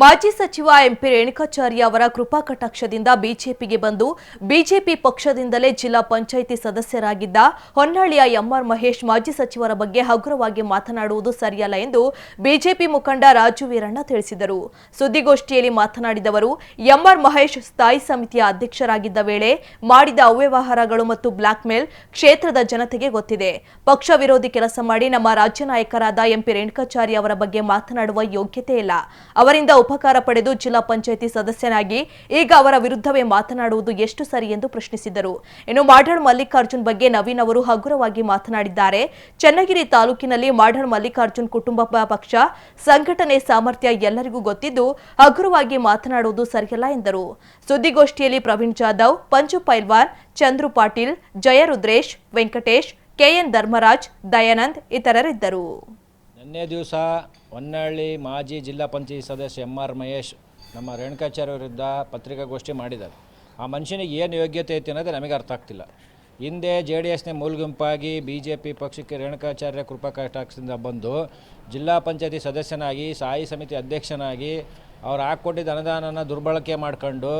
ಮಾಜಿ ಸಚಿವ ಎಂಪಿ ರೇಣುಕಾಚಾರ್ಯ ಅವರ ಕೃಪಾ ಕಟಾಕ್ಷದಿಂದ ಬಿಜೆಪಿಗೆ ಬಂದು ಬಿಜೆಪಿ ಪಕ್ಷದಿಂದಲೇ ಜಿಲ್ಲಾ ಪಂಚಾಯಿತಿ ಸದಸ್ಯರಾಗಿದ್ದ ಹೊನ್ನಾಳಿಯ ಎಂಆರ್ ಮಹೇಶ್ ಮಾಜಿ ಸಚಿವರ ಬಗ್ಗೆ ಹಗುರವಾಗಿ ಮಾತನಾಡುವುದು ಸರಿಯಲ್ಲ ಎಂದು ಬಿಜೆಪಿ ಮುಖಂಡ ರಾಜು ವೀರಣ್ಣ ತಿಳಿಸಿದರು. ಸುದ್ದಿಗೋಷ್ಠಿಯಲ್ಲಿ ಮಾತನಾಡಿದವರು, ಎಂಆರ್ ಮಹೇಶ್ ಸ್ಥಾಯಿ ಸಮಿತಿಯ ಅಧ್ಯಕ್ಷರಾಗಿದ್ದ ವೇಳೆ ಮಾಡಿದ ಅವ್ಯವಹಾರಗಳು ಮತ್ತು ಬ್ಲಾಕ್ ಮೇಲ್ ಕ್ಷೇತ್ರದ ಜನತೆಗೆ ಗೊತ್ತಿದೆ. ಪಕ್ಷ ವಿರೋಧಿ ಕೆಲಸ ಮಾಡಿ ನಮ್ಮ ರಾಜ್ಯ ನಾಯಕರಾದ ಎಂಪಿ ರೇಣುಕಾಚಾರ್ಯ ಅವರ ಬಗ್ಗೆ ಮಾತನಾಡುವ ಯೋಗ್ಯತೆ ಇಲ್ಲ. ಅವರಿಂದ ಉಪಕಾರ ಪಡೆದು ಜಿಲ್ಲಾ ಪಂಚಾಯಿತಿ ಸದಸ್ಯನಾಗಿ ಈಗ ಅವರ ವಿರುದ್ಧವೇ ಮಾತನಾಡುವುದು ಎಷ್ಟು ಸರಿ ಎಂದು ಪ್ರಶ್ನಿಸಿದರು. ಇನ್ನು ಮಾಡಾಳ್ ಮಲ್ಲಿಕಾರ್ಜುನ್ ಬಗ್ಗೆ ನವೀನ್ ಅವರು ಹಗುರವಾಗಿ ಮಾತನಾಡಿದ್ದಾರೆ. ಚನ್ನಗಿರಿ ತಾಲೂಕಿನಲ್ಲಿ ಮಾಡಾಳ್ ಮಲ್ಲಿಕಾರ್ಜುನ್ ಕುಟುಂಬ ಪಕ್ಷ ಸಂಘಟನೆ ಸಾಮರ್ಥ್ಯ ಎಲ್ಲರಿಗೂ ಗೊತ್ತಿದ್ದು ಹಗುರವಾಗಿ ಮಾತನಾಡುವುದು ಸರಿಯಲ್ಲ ಎಂದರು. ಸುದ್ದಿಗೋಷ್ಠಿಯಲ್ಲಿ ಪ್ರವೀಣ್ ಜಾಧವ್, ಪಂಚು ಪೈಲ್ವಾನ್, ಚಂದ್ರು ಪಾಟೀಲ್ ಜಯರುದ್ರೇಶ್ ವೆಂಕಟೇಶ್ ಕೆಎನ್ ಧರ್ಮರಾಜ್, ದಯಾನಂದ್ ಇತರರಿದ್ದರು. ನಿನ್ನೆ ದಿವಸ ಹೊನ್ನಳ್ಳಿ ಮಾಜಿ ಜಿಲ್ಲಾ ಪಂಚಾಯತ್ ಸದಸ್ಯ ಎಂ ಆರ್ ಮಹೇಶ್ ನಮ್ಮ ರೇಣುಕಾಚಾರ್ಯ ವಿರುದ್ಧ ಪತ್ರಿಕಾಗೋಷ್ಠಿ ಮಾಡಿದ್ದಾರೆ. ಆ ಮನುಷ್ಯನಿಗೆ ಏನು ಯೋಗ್ಯತೆ ಐತಿ ಅನ್ನೋದು ನಮಗೆ ಅರ್ಥ ಆಗ್ತಿಲ್ಲ. ಹಿಂದೆ ಜೆ ಡಿ ಎಸ್ನೇ ಮೂಲಗುಂಪಾಗಿ ಬಿ ಜೆ ಪಿ ಪಕ್ಷಕ್ಕೆ ರೇಣುಕಾಚಾರ್ಯ ಕೃಪಾ ಕಟಾಕ್ಷದಿಂದ ಬಂದು ಜಿಲ್ಲಾ ಪಂಚಾಯತಿ ಸದಸ್ಯನಾಗಿ ಸ್ಥಾಯಿ ಸಮಿತಿ ಅಧ್ಯಕ್ಷನಾಗಿ ಅವ್ರು ಹಾಕ್ಕೊಟ್ಟಿದ್ದ ಅನುದಾನನ ದುರ್ಬಳಕೆ ಮಾಡ್ಕೊಂಡು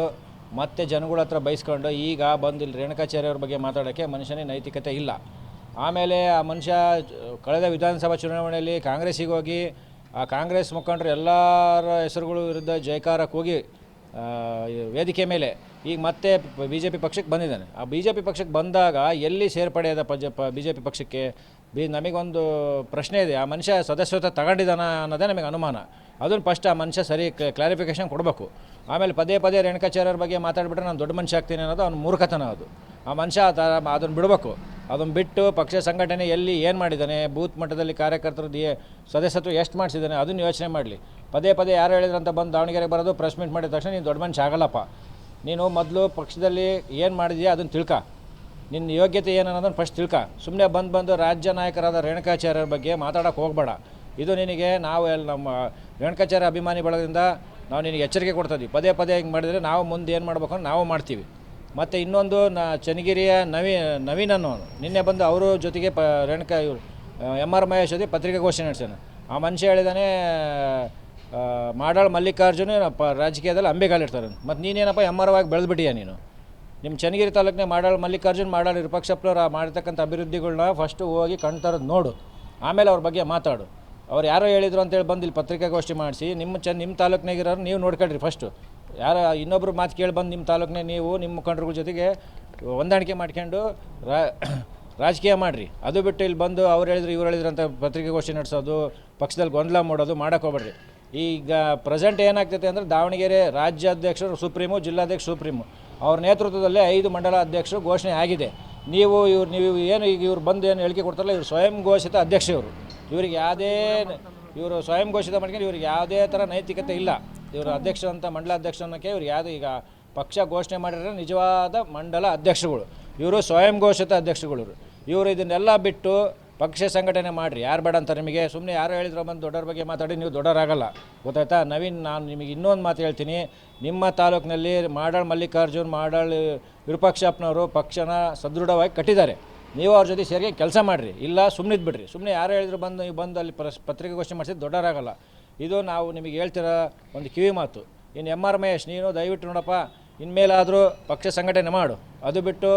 ಮತ್ತೆ ಜನಗಳ ಹತ್ರ ಬಯಸ್ಕೊಂಡು ಈಗ ಬಂದು ಇಲ್ಲಿ ರೇಣುಕಾಚಾರ್ಯ ಅವ್ರ ಬಗ್ಗೆ ಮಾತಾಡೋಕ್ಕೆ ಮನುಷ್ಯನಿಗೆ ನೈತಿಕತೆ ಇಲ್ಲ. ಆಮೇಲೆ ಆ ಮನುಷ್ಯ, ಕಳೆದ ವಿಧಾನಸಭಾ ಚುನಾವಣೆಯಲ್ಲಿ ಕಾಂಗ್ರೆಸ್ಸಿಗೆ ಹೋಗಿ, ಆ ಕಾಂಗ್ರೆಸ್ ಮುಖಂಡರು ಎಲ್ಲರ ಹೆಸರುಗಳ ವಿರುದ್ಧ ಜಯಕಾರಕ್ಕೆ ಹೋಗಿ ವೇದಿಕೆ ಮೇಲೆ ಈಗ ಮತ್ತೆ ಬಿ ಜೆ ಪಿ ಪಕ್ಷಕ್ಕೆ ಬಂದಿದ್ದಾನೆ. ಆ ಬಿ ಜೆ ಪಿ ಪಕ್ಷಕ್ಕೆ ಬಂದಾಗ ಎಲ್ಲಿ ಸೇರ್ಪಡೆಯಾದ ಪಜ, ಪ ಬಿ ಜೆ ಪಿ ಪಕ್ಷಕ್ಕೆ? ಬಿ, ನಮಗೊಂದು ಪ್ರಶ್ನೆ ಇದೆ. ಆ ಮನುಷ್ಯ ಸದಸ್ಯತ್ವ ತಗೊಂಡಿದ್ದಾನ ಅನ್ನೋದೇ ನಮಗೆ ಅನುಮಾನ. ಅದನ್ನು ಫಸ್ಟ್ ಆ ಮನುಷ್ಯ ಸರಿ ಕ್ಲಾರಿಫಿಕೇಷನ್ ಕೊಡಬೇಕು. ಆಮೇಲೆ ಪದೇ ಪದೇ ರೇಣುಕಾಚಾರ್ಯರ ಬಗ್ಗೆ ಮಾತಾಡಿಬಿಟ್ರೆ ನಾನು ದೊಡ್ಡ ಮನುಷ್ಯ ಆಗ್ತೀನಿ ಅನ್ನೋದು ಅವ್ನು ಮೂರ್ಖತನ ಅದು. ಆ ಮನುಷ್ಯ ಆ ಅದನ್ನು ಬಿಡಬೇಕು. ಅದನ್ನು ಬಿಟ್ಟು ಪಕ್ಷ ಸಂಘಟನೆ ಎಲ್ಲಿ ಏನು ಮಾಡಿದ್ದಾನೆ, ಬೂತ್ ಮಟ್ಟದಲ್ಲಿ ಕಾರ್ಯಕರ್ತರದ್ದು ಸದಸ್ಯತ್ವ ಎಷ್ಟು ಮಾಡಿಸಿದ್ದಾನೆ ಅದನ್ನು ಯೋಚನೆ ಮಾಡಲಿ. ಪದೇ ಪದೇ ಯಾರು ಹೇಳಿದ್ರಂತ ಬಂದು ದಾವಣಗೆರೆಗೆ ಬರೋದು ಪ್ರೆಸ್ ಮೀಟ್ ಮಾಡಿದ ತಕ್ಷಣ ನೀನು ದೊಡ್ಡ ಮನುಷ್ಯ ಆಗಲ್ಲಪ್ಪ. ನೀನು ಮೊದಲು ಪಕ್ಷದಲ್ಲಿ ಏನು ಮಾಡಿದೆಯಾ ಅದನ್ನು ತಿಳ್ಕ. ನಿನ್ನ ಯೋಗ್ಯತೆ ಏನು ಅನ್ನೋದನ್ನು ಫಸ್ಟ್ ತಿಳ್ಕ. ಸುಮ್ಮನೆ ಬಂದು ಬಂದು ರಾಜ್ಯ ನಾಯಕರಾದ ರೇಣುಕಾಚಾರ್ಯರ ಬಗ್ಗೆ ಮಾತಾಡೋಕೆ ಹೋಗಬೇಡ. ಇದು ನಿನಗೆ ನಾವು ಎಲ್ಲಿ ನಮ್ಮ ರೇಣುಕಾಚಾರ್ಯ ಅಭಿಮಾನಿ ಬಳಗದಿಂದ ನಾವು ನಿನಗೆ ಎಚ್ಚರಿಕೆ ಕೊಡ್ತೀವಿ ಪದೇ ಪದೇ ಹಿಂಗೆ ಮಾಡಿದರೆ ನಾವು ಮುಂದೆ ಏನು ಮಾಡ್ಬೇಕು ಅಂತ ನಾವು ಮಾಡ್ತೀವಿ. ಮತ್ತು ಇನ್ನೊಂದು ನ ಚನ್ನಗಿರಿಯ ನವೀ, ನವೀನ್ ಅನ್ನೋನು. ನಿನ್ನೆ ಬಂದು ಅವರು ಜೊತೆಗೆ ಪ, ರೇಣುಕಾ ಇವರು ಎಂ ಆರ್ ಮಹೇಶ್ ಜೊತೆ ಪತ್ರಿಕಾಗೋಷ್ಠಿ ನಡೆಸ್ಯಾನೆ. ಆ ಮನುಷ್ಯ ಹೇಳಿದಾನೆ ಮಾಡಾಳ್ ಮಲ್ಲಿಕಾರ್ಜುನ ಪ, ರಾಜಕೀಯದಲ್ಲಿ ಅಂಬೆಗಾಲಿಡ್ತಾರೆ ಮತ್ತು ನೀನೇನಪ್ಪ ಎಂ ಆರ್ ಆಗಿ ಬೆಳೆದ್ಬಿಟ್ಟಿಯಾ ನೀನು? ನಿಮ್ಮ ಚನ್ನಗಿರಿ ತಾಲೂಕಿನ ಮಾಡಾಳ್ ಮಲ್ಲಿಕಾರ್ಜುನ್, ಮಾಡಾಳ್ ಆ ಮಾಡಿರ್ತಕ್ಕಂಥ ಅಭಿವೃದ್ಧಿಗಳನ್ನ ಫಸ್ಟು ಹೋಗಿ ಕಣ್ತರದ್ದು ನೋಡು. ಆಮೇಲೆ ಅವ್ರ ಬಗ್ಗೆ ಮಾತಾಡು. ಅವ್ರು ಯಾರೋ ಹೇಳಿದ್ರು ಅಂತೇಳಿ ಬಂದು ಇಲ್ಲಿ ಪತ್ರಿಕಾಗೋಷ್ಠಿ ಮಾಡಿಸಿ, ನಿಮ್ಮ ಚ ನಿಮ್ಮ ತಾಲೂಕಿನಾಗಿರೋರು ನೀವು ನೋಡ್ಕೊಳ್ರಿ ಫಸ್ಟು ಯಾರ ಇನ್ನೊಬ್ರು ಮಾತು ಕೇಳಿ ಬಂದು ನಿಮ್ಮ ತಾಲೂಕಿನ ನೀವು, ನಿಮ್ಮ ಮುಖಂಡರುಗಳ ಜೊತೆಗೆ ಹೊಂದಾಣಿಕೆ ಮಾಡ್ಕೊಂಡು ರಾ, ರಾಜಕೀಯ ಮಾಡಿರಿ. ಅದು ಬಿಟ್ಟು ಇಲ್ಲಿ ಬಂದು ಅವ್ರು ಹೇಳಿದ್ರು, ಇವ್ರು ಹೇಳಿದ್ರು ಅಂತ ಪತ್ರಿಕಾಗೋಷ್ಠಿ ನಡೆಸೋದು, ಪಕ್ಷದಲ್ಲಿ ಗೊಂದಲ ಮಾಡೋದು ಮಾಡೋಕೆ ಹೋಗ್ಬೇಡ್ರಿ. ಈಗ ಪ್ರೆಸೆಂಟ್ ಏನಾಗ್ತೈತೆ ಅಂದರೆ ದಾವಣಗೆರೆ ರಾಜ್ಯಾಧ್ಯಕ್ಷರು ಸುಪ್ರೀಮು ಜಿಲ್ಲಾಧ್ಯಕ್ಷ ಸುಪ್ರೀಮು. ಅವ್ರ ನೇತೃತ್ವದಲ್ಲಿ ಐದು ಮಂಡಲ ಅಧ್ಯಕ್ಷರು ಘೋಷಣೆ ಆಗಿದೆ. ನೀವು ಇವ್ರು, ನೀವು ಏನು ಈಗ ಇವ್ರು ಬಂದು ಏನು ಹೇಳಿಕೆ ಕೊಡ್ತಾರಲ್ಲ, ಇವ್ರು ಸ್ವಯಂ ಘೋಷಿತ ಅಧ್ಯಕ್ಷ ಇವರು. ಇವ್ರಿಗೆ ಯಾವುದೇ ಇವರು ಸ್ವಯಂ ಘೋಷಿತ ಮಾಡ್ಕೊಂಡು ಇವ್ರಿಗೆ ಯಾವುದೇ ಥರ ನೈತಿಕತೆ ಇಲ್ಲ. ಇವರು ಅಧ್ಯಕ್ಷ ಅಂತ, ಮಂಡಲ ಅನ್ನೋಕ್ಕೆ ಇವ್ರು ಯಾವುದು ಈಗ ಪಕ್ಷ ಘೋಷಣೆ ಮಾಡಿರೋ ನಿಜವಾದ ಮಂಡಲ ಅಧ್ಯಕ್ಷಗಳು ಇವರು ಸ್ವಯಂ ಘೋಷಿತ ಅಧ್ಯಕ್ಷಗಳು ಇವರು. ಇದನ್ನೆಲ್ಲ ಬಿಟ್ಟು ಪಕ್ಷ ಸಂಘಟನೆ ಮಾಡಿರಿ. ಯಾರು ಬೇಡ ಅಂತ ನಿಮಗೆ? ಸುಮ್ಮನೆ ಯಾರು ಹೇಳಿದ್ರು ಬಂದು ದೊಡ್ಡವ್ರ ಬಗ್ಗೆ ಮಾತಾಡಿ, ನೀವು ದೊಡ್ಡವರಾಗಲ್ಲ. ಗೊತ್ತಾಯ್ತಾ? ನವೀನ್, ನಾನು ನಿಮಗೆ ಇನ್ನೊಂದು ಮಾತು ಹೇಳ್ತೀನಿ. ನಿಮ್ಮ ತಾಲೂಕಿನಲ್ಲಿ ಮಾಡಾಳ್ ಮಲ್ಲಿಕಾರ್ಜುನ್, ಮಾಡಾಳ್ ವಿರೂಪಾಕ್ಷಪ್ಪನವರು ಪಕ್ಷನ ಸದೃಢವಾಗಿ ಕಟ್ಟಿದ್ದಾರೆ. ನೀವು ಅವ್ರ ಜೊತೆ ಸೇರಿಗೆ ಕೆಲಸ ಮಾಡಿರಿ. ಇಲ್ಲ ಸುಮ್ಮನೆ ಬಿಡ್ರಿ ಸುಮ್ಮನೆ ಯಾರು ಹೇಳಿದ್ರು ಬಂದು, ನೀವು ಬಂದು ಅಲ್ಲಿ ಪ್ರಸ್ ಪತ್ರಿಕಾಗೋಷ್ಠಿ ಮಾಡಿಸಿದ್ದು ದೊಡ್ಡವರಾಗಲ್ಲ. ಇದು ನಾವು ನಿಮಗೆ ಹೇಳ್ತಿರೋ ಒಂದು ಕಿವಿ ಮಾತು. ಇನ್ನು ಎಂ ಆರ್ ಮಹೇಶ್, ನೀನು ದಯವಿಟ್ಟು ನೋಡಪ್ಪ, ಇನ್ಮೇಲಾದರೂ ಪಕ್ಷ ಸಂಘಟನೆ ಮಾಡು. ಅದು ಬಿಟ್ಟು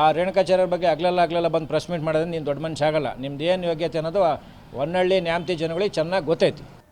ಆ ರೇಣುಕಾಚಾರ್ಯರ ಬಗ್ಗೆ ಆಗ್ಲೆಲ್ಲ ಆಗ್ಲೆಲ್ಲ ಬಂದು ಪ್ರೆಸ್ ಮೀಟ್ ಮಾಡಿದ್ರೆ ನೀನು ದೊಡ್ಡ ಮನುಷ್ಯ ಆಗಲ್ಲ. ನಿಮ್ದು ಏನು ಯೋಗ್ಯತೆ ಅನ್ನೋದು ಹೊನ್ನಳ್ಳಿ, ನ್ಯಾಮತಿ ಜನಗಳಿಗೆ ಚೆನ್ನಾಗಿ ಗೊತ್ತೈತಿ.